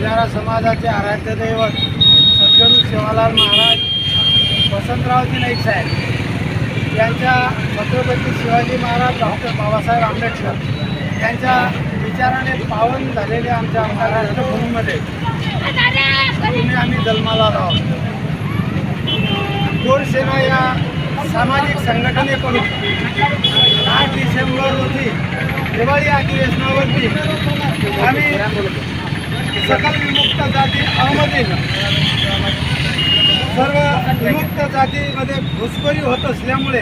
बंजारा समाजाचे आराध्य दैवत सद्गुरू शिवालाल महाराज वसंतरावजी नाईक साहेब यांच्या छत्रपती शिवाजी महाराज डॉक्टर बाबासाहेब आंबेडकर यांच्या विचाराने पावन झालेल्या आमच्या महाराष्ट्र भूमीमध्ये तुम्ही आम्ही जन्माला आहोत. गोरसेना या सामाजिक संघटनेकडून आठ डिसेंबर रोजी दिवाळी अधिवेशनावरती आम्ही सकल विमुक्त जाती अहमदीन सर्व विमुक्त जातीमध्ये घुसखोरी होत असल्यामुळे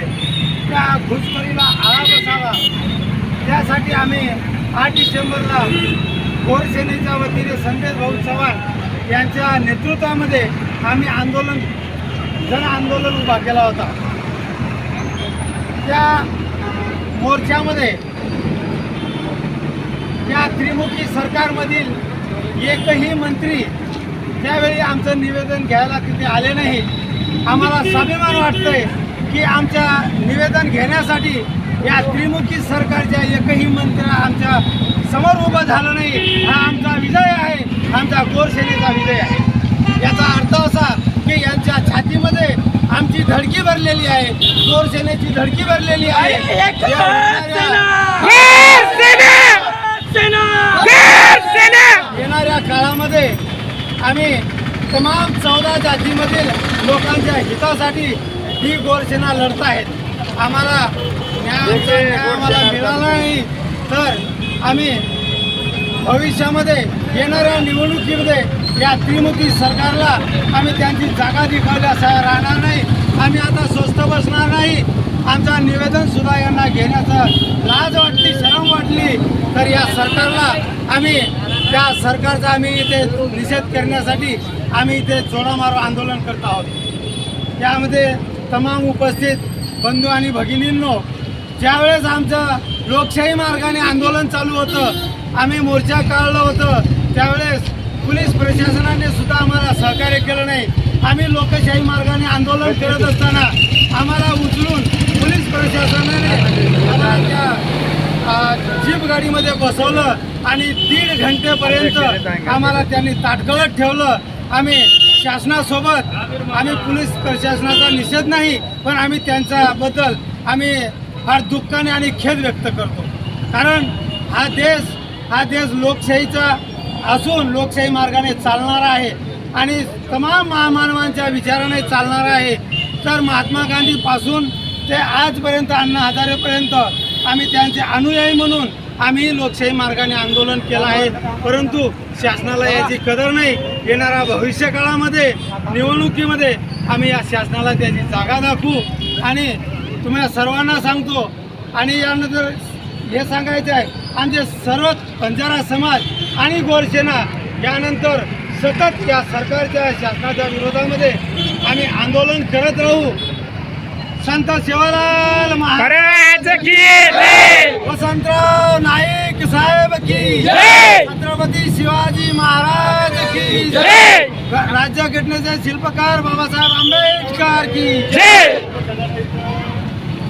त्या घुसखोरीला आळा बसावा. त्यासाठी आम्ही आठ डिसेंबरला गोरसेनेच्या वतीने संदेश भाऊ चव्हाण यांच्या नेतृत्वामध्ये आम्ही आंदोलन जन आंदोलन उभा केला होता. त्या मोर्चामध्ये या त्रिमुखी सरकारमधील एकही मंत्री त्यावेळी आमचं निवेदन घ्यायला तिथे आले नाही आम्हाला स्वाभिमान वाटतंय की आमच्या निवेदन घेण्यासाठी या त्रिमुखी सरकारच्या एकही मंत्री आमच्यासमोर उभं झालं नाही. हा आमचा विजय आहे. आमचा गोरसेनेचा विजय आहे. याचा अर्थ असा की यांच्या छातीमध्ये आमची धडकी भरलेली आहे. गोरसेनेची धडकी भरलेली आहे. काळामध्ये आम्ही तमाम चौदा जातीमधील लोकांच्या हितासाठी ही गोरसेना लढत आहेत. आम्हाला न्याय आम्हाला मिळाला नाही. तर आम्ही भविष्यामध्ये येणाऱ्या निवडणुकीमध्ये या त्रिमुखी सरकारला आम्ही त्यांची जागा दिखावल्यास राहणार नाही. आम्ही आता स्वस्त बसणार नाही. आमचं निवेदन सुद्धा यांना घेण्याचं लाज वाटली शरम वाटली. तर या सरकारला आम्ही त्या सरकारचा आम्ही इथे निषेध करण्यासाठी आम्ही इथे चोडामारो आंदोलन करत आहोत. त्यामध्ये तमाम उपस्थित बंधू आणि भगिनींनो ज्यावेळेस आमचं लोकशाही मार्गाने आंदोलन चालू होतं आम्ही मोर्चा काढलं होतं त्यावेळेस पोलीस प्रशासनाने सुद्धा आम्हाला सहकार्य केलं नाही. आम्ही लोकशाही मार्गाने आंदोलन करत असताना आम्हाला उचलून पोलीस प्रशासनाने आम्हाला त्या जीप गाडीमध्ये बसवलं आणि दीड घंटेपर्यंत आम्हाला त्यांनी ताटकळत ठेवलं. आम्ही शासनासोबत आम्ही पोलीस प्रशासनाचा निषेध नाही पण आम्ही त्यांच्याबद्दल आम्ही फार दुःखाने आणि खेद व्यक्त करतो. कारण हा देश हा देश लोकशाहीचा असून लोकशाही मार्गाने चालणारा आहे आणि तमाम महामानवांच्या विचाराने चालणारा आहे. तर महात्मा गांधीपासून ते आजपर्यंत अण्णा हजारेपर्यंत आम्ही त्यांचे अनुयायी म्हणून आम्ही लोकशाही मार्गाने आंदोलन केलं आहे. परंतु शासनाला याची कदर नाही. येणाऱ्या भविष्य काळामध्ये निवडणुकीमध्ये आम्ही या शासनाला त्याची जागा दाखवू. आणि तुम्हाला सर्वांना सांगतो आणि यानंतर हे सांगायचं आहे आमचे सर्व बंजारा समाज आणि गोरसेना यानंतर सतत या सरकारच्या शासनाच्या विरोधामध्ये आम्ही आंदोलन करत राहू. संत शिवलाल महाराज की जय वसंतराव नाईक साहेब की जय! छत्रपती शिवाजी महाराज की जय! राज्यघटनेचे शिल्पकार बाबासाहेब आंबेडकर की जय